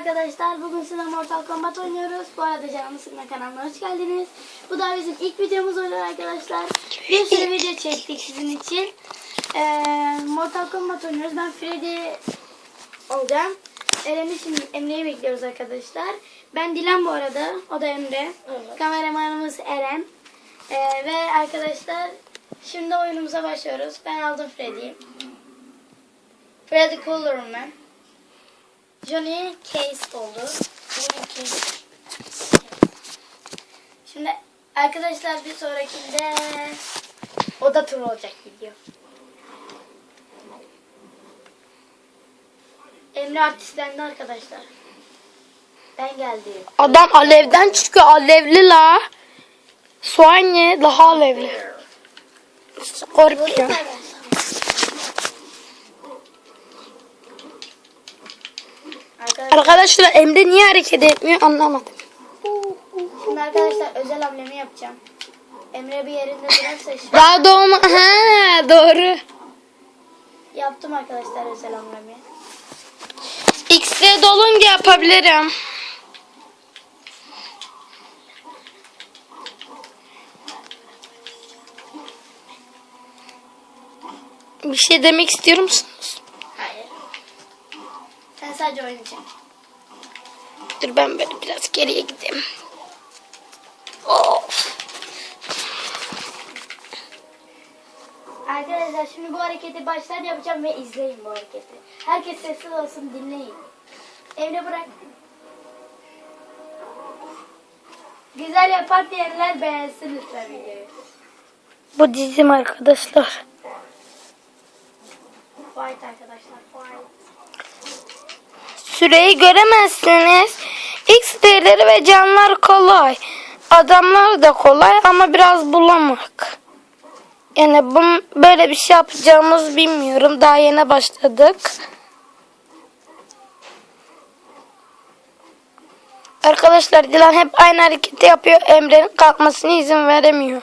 arkadaşlar. Bugün sizinle Mortal Kombat oynuyoruz. Bu arada canımı sıkma kanalına hoş geldiniz. Bu da bizim ilk videomuz oluyor arkadaşlar. Bir sürü video çektik sizin için. Ee, Mortal Kombat oynuyoruz. Ben Freddy olacağım. Eren'i şimdi Emre'yi bekliyoruz arkadaşlar. Ben Dilan bu arada. O da Emre. Kameramanımız Eren. Ee, ve arkadaşlar şimdi oyunumuza başlıyoruz. Ben aldım Freddy'yi. Freddy Cooler'ım ben. Johnny Case oldu. Johnny Case. Şimdi arkadaşlar bir sonrakinde oda turu olacak video. Emre artistlendi arkadaşlar. Ben geldim. Adam alevden çıkıyor. Alevli la. Soğanye daha alevli. Scorpion. Arkadaşlar, Emre niye hareket etmiyor anlamadım. şimdi arkadaşlar özel hamlemi yapacağım. Emre bir yerinde durarsa şu- Daha doğma. Ha, doğru. yaptım arkadaşlar özel hamlemi. X'e dolunca yapabilirim. Bir şey demek istiyor musunuz? Sen sadece oynayacaksın. Dur ben böyle biraz geriye gideyim. Of. Arkadaşlar şimdi bu hareketi baştan yapacağım ve izleyin bu hareketi. Herkes sessiz olsun dinleyin. Emre bırak. Güzel yapar diyenler beğensin lütfen videoyu. Bu dizim arkadaşlar. Fight arkadaşlar fight. Süreyi göremezsiniz. X değerleri ve canlar kolay. Adamlar da kolay ama biraz bulamak. Yani bun, böyle bir şey yapacağımız bilmiyorum. Daha yeni başladık. Arkadaşlar Dilan hep aynı hareketi yapıyor. Emre'nin kalkmasına izin veremiyor.